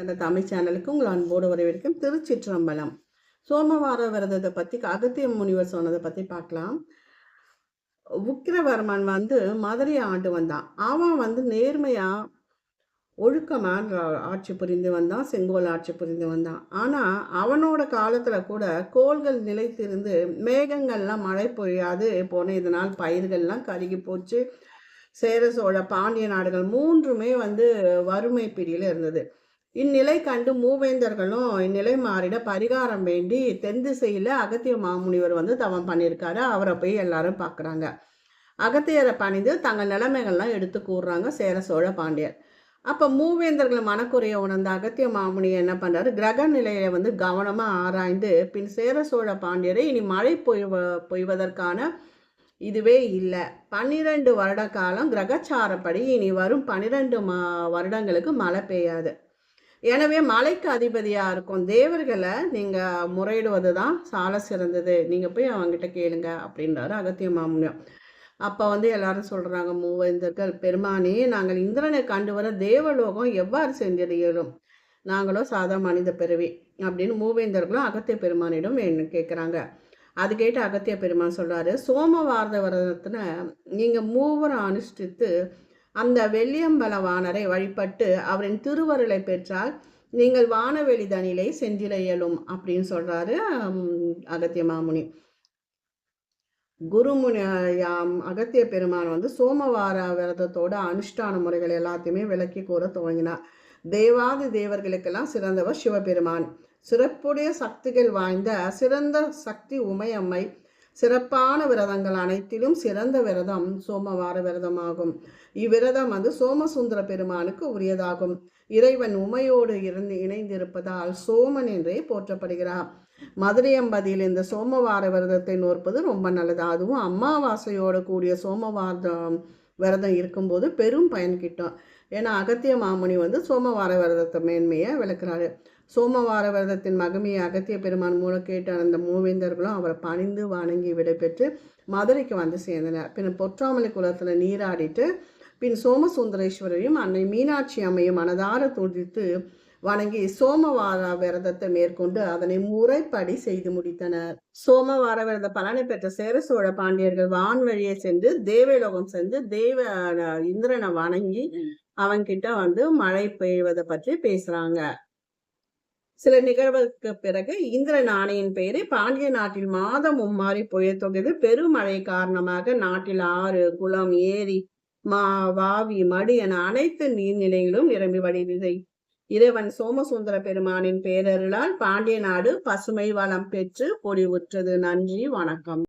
அந்த தமிழ் சேனலுக்கு உங்கள் அன்போடு வரவேற்கும் திருச்சிற்றம்பலம். சோமவார விரதத்தை பற்றி அகத்திய முனிவர் சொன்னதை பற்றி பார்க்கலாம். உக்கிரவர்மன் வந்து மதுரை ஆண்டு வந்தான். அவன் வந்து நேர்மையாக ஒழுக்கமாக ஆட்சி புரிந்து வந்தான் செங்கோல் ஆட்சி புரிந்து வந்தான். ஆனால் அவனோட காலத்தில் கூட கோள்கள் நிலைத்திருந்து மேகங்கள்லாம் மழை பொழியாது போன இதனால் பயிர்கள்லாம் கருகி போச்சு. சேர சோழ பாண்டிய நாடுகள் மூன்றுமே வந்து வறுமை பிடியில் இருந்தது. இந்நிலை கண்டு மூவேந்தர்களும் இந்நிலை மாறிட பரிகாரம் வேண்டி தென் திசையில் அகத்திய மாமுனிவர் வந்து தவம் பண்ணியிருக்காரு. அவரை போய் எல்லாரும் பார்க்குறாங்க அகத்தியரை பணிந்து தங்கள் நிலைமைகள்லாம் எடுத்து கூறுறாங்க சேர சோழ பாண்டியர். அப்போ மூவேந்தர்கள் மனக்குறைய உணர்ந்த அகத்திய மாமுனி என்ன பண்ணுறாரு கிரக நிலையை வந்து கவனமாக ஆராய்ந்து பின் சேர சோழ பாண்டியரை இனி மழை பொய்வ பொய்வதற்கான இதுவே இல்லை. பன்னிரெண்டு வருட காலம் கிரகச்சாரப்படி இனி வரும் பன்னிரெண்டு மா வருடங்களுக்கு மழை பெய்யாது. எனவே மலைக்கு அதிபதியாக இருக்கும் தேவர்களை நீங்கள் முறையிடுவது தான் சால சிறந்தது. நீங்கள் போய் அவங்ககிட்ட கேளுங்க அப்படின்றாரு அகத்திய மாமுனியம் அப்போ வந்து எல்லாரும் சொல்கிறாங்க மூவேந்தர்கள் பெருமானே நாங்கள் இந்திரனை கண்டு வர தேவலோகம் எவ்வாறு செஞ்சிட இயலும் நாங்களும் சாதா மனித பிறவி அப்படின்னு மூவேந்தர்களும் அகத்திய பெருமானிடம் என்ன கேட்குறாங்க அது கேட்டு அகத்திய பெருமான் சொல்கிறாரு சோமவாரத விரதத்தில் நீங்கள் மூவரும் அனுஷ்டித்து அந்த வெள்ளியம்பல வானரை வழிபட்டு அவரின் திருவருளை பெற்றால் நீங்கள் வானவெளி தனிலை செஞ்சிட இயலும் அப்படின்னு சொல்றாரு அகத்திய மாமுனி. குருமுனி யாம் அகத்திய பெருமான் வந்து சோமவார விரதத்தோட அனுஷ்டான முறைகள் எல்லாத்தையுமே விளக்கி கூற துவங்கினார். தேவாதி தேவர்களுக்கெல்லாம் சிறந்தவர் சிவபெருமான். சிறப்புடைய சக்திகள் வாய்ந்த சிறந்த சக்தி உமையம்மை சிறப்பான விரதங்கள் அனைத்திலும் சிறந்த விரதம் சோமவார விரதமாகும். இவ்விரதம் வந்து சோமசுந்தர பெருமானுக்கு உரியதாகும். இறைவன் உமையோடு இருந்து இணைந்திருப்பதால் சோமன் என்றே போற்றப்படுகிறார். மதுரையம்பதியில் இந்த சோமவார விரதத்தை நோற்பது ரொம்ப நல்லது. அதுவும் அமாவாசையோடு கூடிய சோமவாரம். விரதம் இருக்கும்போது பெரும் பயன் கிட்டும். ஏன்னா அகத்திய மாமுனி வந்து சோமவார விரதத்தை மேன்மையை விளக்குறாரு. சோமவார விரதத்தின் மகமையை அகத்திய பெருமான் மூலம் கேட்டு அந்த மூவேந்தர்களும் அவரை பணிந்து வணங்கி விடைபெற்று மதுரைக்கு வந்து சேர்ந்தனர். பின் பொற்றாமலை குளத்தில் நீராடிட்டு பின் சோமசுந்தரேஸ்வரையும் அன்னை மீனாட்சி அம்மையும் மனதார துடித்து வணங்கி சோமவார விரதத்தை மேற்கொண்டு அதனை முறைப்படி செய்து முடித்தனர். சோமவார விரத பலனை பெற்ற சேர சோழ பாண்டியர்கள் வான்வழியை சென்று தேவலோகம் சென்று தேவ இந்திரனை வணங்கி அவன்கிட்ட வந்து மழை பெய்வதை பற்றி பேசுறாங்க. சில நிகழ்வுக்கு பிறகு இந்திர நாணையின் பெயரை பாண்டிய நாட்டில் மாதம் மும்மாறி பொய்ய தொகுது பெருமழை காரணமாக நாட்டில் ஆறு குளம் ஏரி மா வாவி மடு என அனைத்து நீர்நிலைகளும் நிரம்பி வடிவதை இறைவன் சோமசுந்தர பெருமானின் பேரருளால் பாண்டிய நாடு பசுமை வளம் பெற்று பொடிவுற்றது நன்றி வணக்கம்.